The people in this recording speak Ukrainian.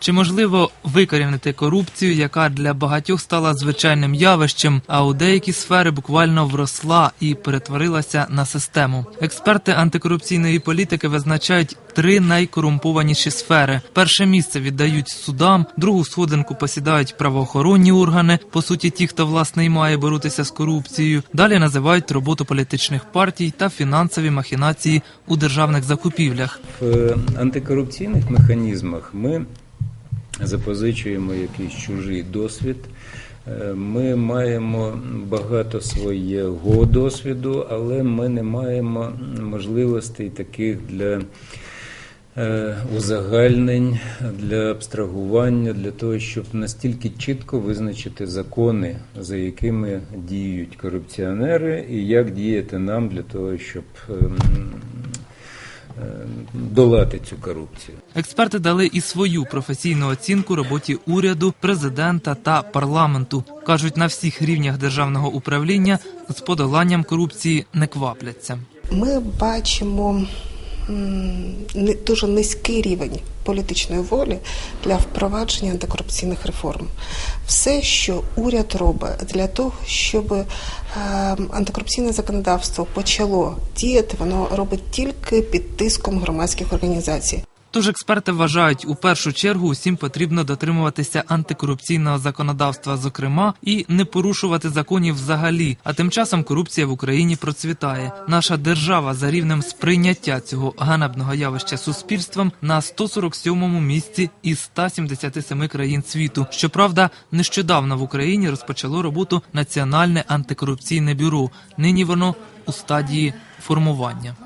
Чи можливо викорінити корупцію, яка для багатьох стала звичайним явищем, а у деякі сфери буквально вросла і перетворилася на систему? Експерти антикорупційної політики визначають три найкорумпованіші сфери: перше місце віддають судам, другу сходинку посідають правоохоронні органи, по суті, ті, хто власне і має боротися з корупцією. Далі називають роботу політичних партій та фінансові махінації у державних закупівлях. В антикорупційних механізмах ми запозичуємо якийсь чужий досвід. Е, Ми маємо багато свого досвіду, але ми не маємо можливостей таких для е, узагальнень, для абстрагування, для того, щоб настільки чітко визначити закони, за якими діють корупціонери, і як діяти нам для того, щоб ем, долати цю корупцію. Експерти дали і свою професійну оцінку роботі уряду, президента та парламенту. кажуть, на всіх рівнях державного управління з подоланням корупції не квапляться. Ми бачимо дуже низький рівень політичної волі для впровадження антикорупційних реформ. Все, що уряд робить для того, щоб е, антикорупційне законодавство почало діяти, воно робить тільки під тиском громадських організацій. Тож експерти вважають, у першу чергу усім потрібно дотримуватися антикорупційного законодавства, зокрема, і не порушувати законів взагалі. А тим часом корупція в Україні процвітає. Наша держава за рівнем сприйняття цього ганебного явища суспільством на 147-му місці із 177 країн світу. Щоправда, нещодавно в Україні розпочало роботу Національне антикорупційне бюро. Нині воно у стадії формування.